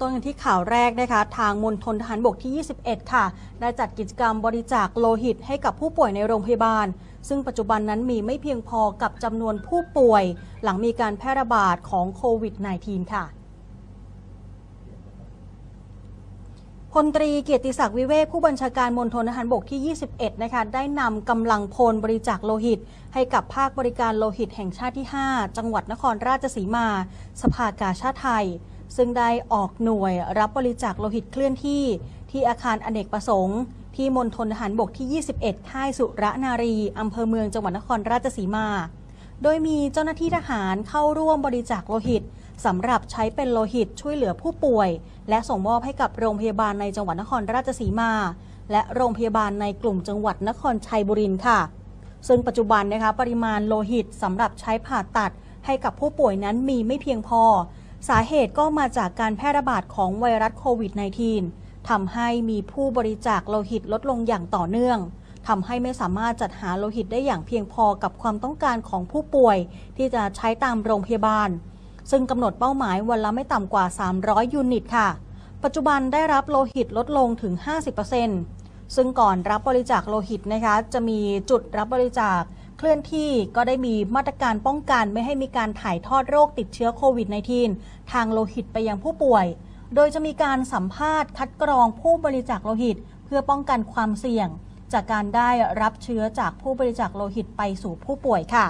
ต้นกันที่ข่าวแรกนะคะทางมณฑลทหารบกที่ 21 ค่ะ ได้จัดกิจกรรมบริจาคโลหิตให้กับผู้ป่วยในโรงพยาบาล ซึ่งปัจจุบันนั้นมีไม่เพียงพอกับจำนวนผู้ป่วย หลังมีการแพร่ระบาดของโควิด -19 ค่ะพลตรีเกียรติศักดิ์วิเวกผู้บัญชาการมณฑลทหารบกที่ 21 นะคะ ได้นำกำลังพลบริจาคโลหิต ให้กับภาคบริการโลหิตแห่งชาติที่ 5 จังหวัดนครราชสีมา สภากาชาติไทย ซึ่งได้ออกหน่วยรับบริจาคโลหิตเคลื่อนที่ ที่อาคารอเนกประสงค์ ที่มณฑลทหารบกที่ 21 ค่ายสุรนารี อำเภอเมืองจังหวัดนครราชสีมา โดยมีเจ้าหน้าที่ทหารเข้าร่วมบริจาคโลหิตสำหรับใช้เป็นโลหิตช่วยเหลือผู้ป่วย และส่งมอบให้กับโรงพยาบาลในจังหวัดนครราชสีมา และโรงพยาบาลในกลุ่มจังหวัดนครชัยบุรีค่ะ ซึ่งปัจจุบันนะคะปริมาณโลหิตสำหรับใช้ผ่าตัดให้กับผู้ป่วยนั้นมีไม่เพียงพอ สาเหตุก็มาจากการแพร่ระบาดของไวรัสโควิด -19 ทำให้มีผู้บริจาคโลหิตลดลงอย่างต่อเนื่องทำให้ไม่สามารถจัดหาโลหิตได้อย่างเพียงพอกับความต้องการของผู้ป่วย ที่จะใช้ตามโรงพยาบาล ซึ่งกำหนดเป้าหมายวันละไม่ต่ำกว่า 300 ยูนิตค่ะ ปัจจุบันได้รับโลหิตลดลงถึง 50%ซึ่งก่อนรับบริจาคโลหิตนะคะ จะมีจุดรับบริจาค เคลื่อนที่ก็ได้มีมาตรการป้องกันไม่ให้มีการถ่ายทอดโรคติดเชื้อโควิด -19 ทางโลหิตไปยังผู้ป่วย โดยจะมีการสัมภาษณ์คัดกรองผู้บริจาคโลหิต เพื่อป้องกันความเสี่ยง จากการได้รับเชื้อจากผู้บริจาคโลหิตไปสู่ผู้ป่วยค่ะ